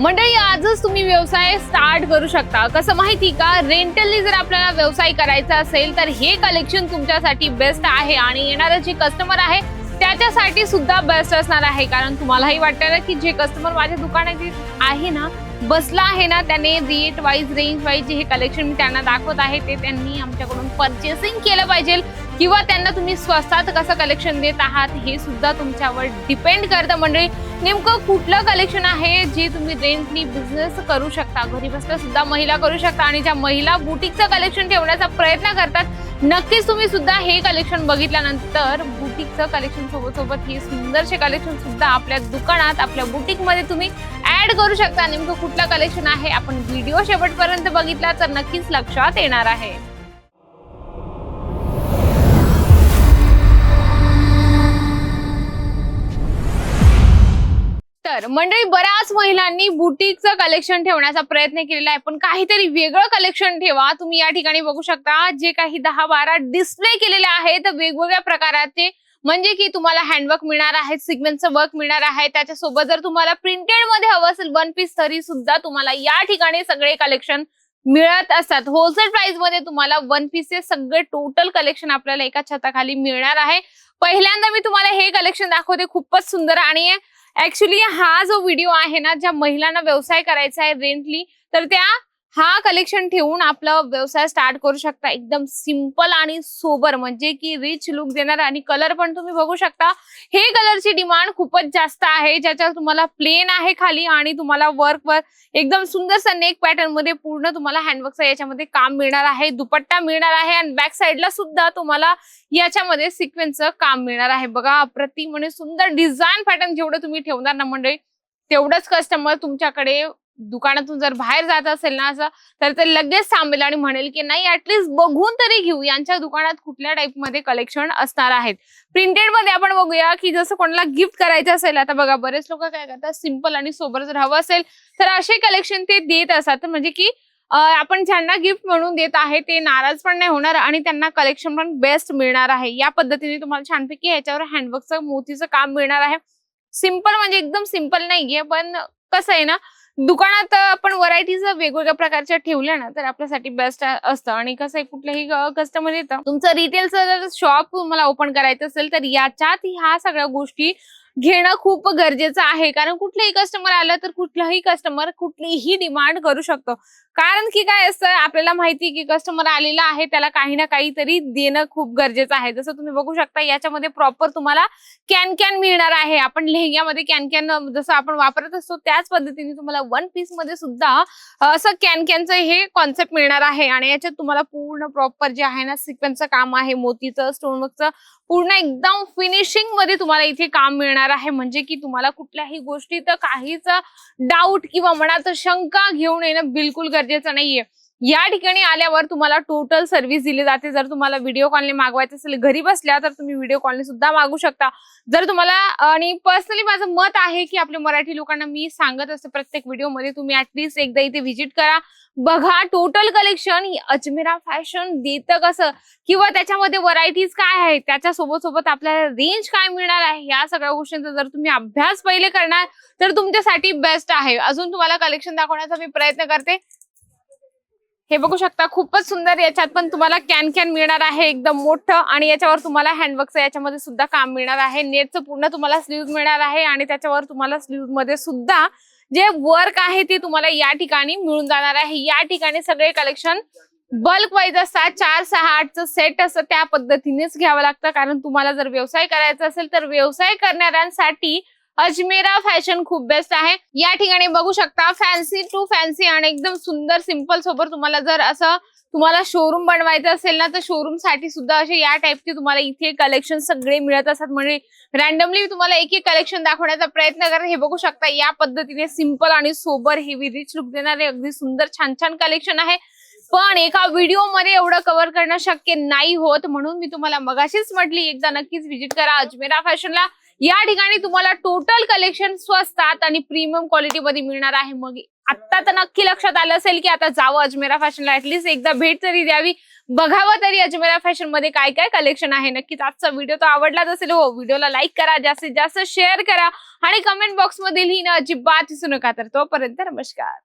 मंडळी आजच तुम्ही व्यवसाय स्टार्ट करू शकता. कसं माहिती का? रेंटलनी जर आपल्याला व्यवसाय करायचा असेल तर हे कलेक्शन तुमच्यासाठी बेस्ट आहे आणि येणारे जे कस्टमर आहे त्याच्यासाठी सुद्धा बेस्ट असणार आहे. कारण तुम्हालाही वाटतं ना की जे कस्टमर माझ्या दुकानात आहे ना बसला आहे ना त्याने रेट वाईज रेंज वाईज जे हे कलेक्शन मी त्यांना दाखवत आहे ते त्यांनी आमच्याकडून परचेसिंग केलं पाहिजे. किंवा त्यांना तुम्ही स्वस्तात कसं कलेक्शन देत आहात हे सुद्धा तुमच्यावर डिपेंड करतं मंडळी. नेमकं कुठलं कलेक्शन आहे जे तुम्ही रेंटनी बिझनेस करू शकता? घरी बसल्या सुद्धा महिला करू शकता आणि ज्या महिला बुटीकचं कलेक्शन ठेवण्याचा प्रयत्न करतात नक्कीच तुम्ही सुद्धा हे कलेक्शन बघितल्यानंतर बुटीकचं कलेक्शन सोबत सोबत हे सुंदरसे कलेक्शन सुद्धा आपल्या दुकानात आपल्या बुटीकमध्ये तुम्ही ऍड करू शकता. नेमकं कुठलं कलेक्शन आहे? आपण व्हिडिओ शेवटपर्यंत बघितला तर नक्कीच लक्षात येणार आहे. तर मंडळी बऱ्याच महिलांनी बुटीकचं कलेक्शन ठेवण्याचा प्रयत्न केलेला आहे. पण काहीतरी वेगळं कलेक्शन ठेवा. तुम्ही या ठिकाणी बघू शकता जे काही दहा बारा डिस्प्ले केलेले आहेत वेगवेगळ्या प्रकाराचे. म्हणजे की तुम्हाला हँडवर्क मिळणार आहे सिग्मेंटचं वर्क मिळणार आहे. त्याच्यासोबत जर तुम्हाला प्रिंटेडमध्ये हवं असेल वन पीस तरी सुद्धा तुम्हाला या ठिकाणी सगळे कलेक्शन मिळत असतात. होलसेल प्राइसमध्ये तुम्हाला वन पीसचे सगळे टोटल कलेक्शन आपल्याला एका छताखाली मिळणार आहे. पहिल्यांदा मी तुम्हाला हे कलेक्शन दाखवते. खूपच सुंदर आणि ऍक्च्युली हा जो व्हिडिओ आहे ना ज्या महिलांना व्यवसाय करायचा आहे रेंटली तर त्या हा कलेक्शन ठेवून आपला व्यवसाय स्टार्ट करू शकता. एकदम सिंपल आणि सोबर म्हणजे की रिच लुक देणार आणि कलर पण तुम्ही बघू शकता. हे कलरची डिमांड खूपच जास्त आहे. ज्याच्यावर तुम्हाला प्लेन आहे खाली आणि तुम्हाला वर्क वर एकदम सुंदरसा नेक पॅटर्नमध्ये पूर्ण तुम्हाला हँडवर्कचा याच्यामध्ये काम मिळणार आहे. दुपट्टा मिळणार आहे आणि बॅक साईडला सुद्धा तुम्हाला याच्यामध्ये सिक्वेन्सचं काम मिळणार आहे. बघा अप्रतिम आणि सुंदर डिझाईन पॅटर्न जेवढं तुम्ही ठेवणार ना मंडळी तेवढंच कस्टमर तुमच्याकडे दुकानातून जर बाहेर जात असेल ना असं तर ते लगेच थांबेल आणि म्हणेल की नाही ऍटलीस्ट बघून तरी घेऊ. यांच्या दुकानात कुठल्या टाईपमध्ये कलेक्शन असणार आहेत? प्रिंटेडमध्ये आपण बघूया की जसं कोणाला गिफ्ट करायचं असेल आता बघा बरेच लोक काय करतात सिंपल आणि सोबर जर हवं असेल तर असे कलेक्शन ते देत असतात. म्हणजे की आपण ज्यांना गिफ्ट म्हणून देत आहे ते नाराज पण नाही होणार आणि त्यांना कलेक्शन पण बेस्ट मिळणार आहे. या पद्धतीने तुम्हाला छानपैकी ह्याच्यावर हँडवर्कचं मोतीचं काम मिळणार आहे. सिंपल म्हणजे एकदम सिंपल नाहीये पण कसं आहे ना दुकानात आपण व्हरायटीज वेगवेगळ्या प्रकारच्या ठेवल्या ना तर आपल्यासाठी बेस्ट असतं. आणि कसं आहे कुठल्याही कस्टमर येतं. तुमचं रिटेलचं जर शॉप तुम्हाला ओपन करायचं असेल तर याच्यात ह्या सगळ्या गोष्टी घेणं खूप गरजेचं आहे. कारण कुठलंही कस्टमर आलं तर कुठलाही कस्टमर कुठलीही डिमांड करू शकतो. कारण की काय असतं आपल्याला माहिती की कस्टमर आलेला आहे त्याला काही ना काहीतरी देणं खूप गरजेचं आहे. जसं तुम्ही बघू शकता याच्यामध्ये प्रॉपर तुम्हाला कॅन कॅन मिळणार आहे. आपण लेहंग्यामध्ये कॅन कॅन जसं आपण वापरत असतो त्याच पद्धतीने तुम्हाला वन पीसमध्ये सुद्धा असं कॅन कॅनचं हे कॉन्सेप्ट मिळणार आहे. आणि याच्यात तुम्हाला पूर्ण प्रॉपर जे आहे ना सिक्वेन्सचं काम आहे मोतीचं स्टोनवर्कचं पूर्ण एकदम फिनिशिंगमध्ये तुम्हाला इथे काम मिळणार आहे. म्हणजे की तुम्हाला कुठल्याही गोष्टीत काहीच डाऊट किंवा मनात शंका घेऊन येणं बिलकुल गरजेचं नाहीये. या ठिकाणी आल्यावर तुम्हाला टोटल सर्व्हिस दिली जाते. जर तुम्हाला व्हिडिओ कॉलने मागवायचं असेल घरी बसल्या तर तुम्ही व्हिडिओ कॉलने सुद्धा मागू शकता. जर तुम्हाला आणि पर्सनली माझं मत आहे की आपल्या मराठी लोकांना मी सांगत असते प्रत्येक व्हिडिओमध्ये तुम्ही ऍटलिस्ट एकदा इथे व्हिजिट करा. बघा टोटल कलेक्शन अजमेरा फॅशन देतं कसं? किंवा त्याच्यामध्ये व्हरायटीज काय आहे त्याच्या सोबत सोबत आपल्याला रेंज काय मिळणार आहे? या सगळ्या गोष्टींचा जर तुम्ही अभ्यास पहिले करणार तर तुमच्यासाठी बेस्ट आहे. अजून तुम्हाला कलेक्शन दाखवण्याचा मी प्रयत्न करते. हे बघू शकता खूपच सुंदर याच्यात पण तुम्हाला कॅन कॅन मिळणार आहे एकदम मोठं. आणि याच्यावर तुम्हाला हँडवर्कचं याच्यामध्ये सुद्धा काम मिळणार आहे. नेटचं पूर्ण तुम्हाला स्लीव्ह मिळणार आहे. आणि त्याच्यावर तुम्हाला स्लीव्हमध्ये सुद्धा जे वर्क आहे ते तुम्हाला या ठिकाणी मिळून जाणार आहे. या ठिकाणी सगळे कलेक्शन बल्क वाईज असतात. चार सहा आठचं सेट असतं त्या पद्धतीनेच घ्यावं लागतं. कारण तुम्हाला जर व्यवसाय करायचा असेल तर व्यवसाय करणाऱ्यांसाठी अजमेरा फॅशन खूप बेस्ट आहे. या ठिकाणी बघू शकता फॅन्सी टू फॅन्सी आणि एकदम सुंदर सिंपल सोबत तुम्हाला जर असं तुम्हाला शोरूम बनवायचं असेल ना तर शोरूमसाठी सुद्धा असे या टाईपचे तुम्हाला इथे कलेक्शन सगळे मिळत असतात. म्हणजे रॅन्डमली तुम्हाला एक एक कलेक्शन दाखवण्याचा प्रयत्न करा. हे बघू शकता या पद्धतीने सिंपल आणि सोबर हेवी रिच लुक देणारे अगदी सुंदर छान छान कलेक्शन आहे. पण एका व्हिडिओमध्ये एवढं कव्हर करणं शक्य नाही होत. म्हणून मी तुम्हाला मगाशीच म्हटली एकदा नक्कीच व्हिजिट करा अजमेरा फॅशनला. या ठिकाणी तुम्हाला टोटल कलेक्शन स्वस्तात आणि प्रीमियम क्वालिटी मध्ये मिळणार आहे. मग आता तर नक्की लक्षात आलं असेल की आता जावं अजमेरा फॅशनला ऍटलीस्ट एकदा भेट तरी द्यावी. बघावं तरी अजमेरा फॅशनमध्ये काय काय कलेक्शन आहे. नक्कीच आजचा व्हिडिओ तो आवडलाच असेल हो व्हिडिओला लाईक करा जास्तीत जास्त शेअर करा आणि कमेंट बॉक्स ही ना अजिबात दिसू नका. तर तोपर्यंत नमस्कार.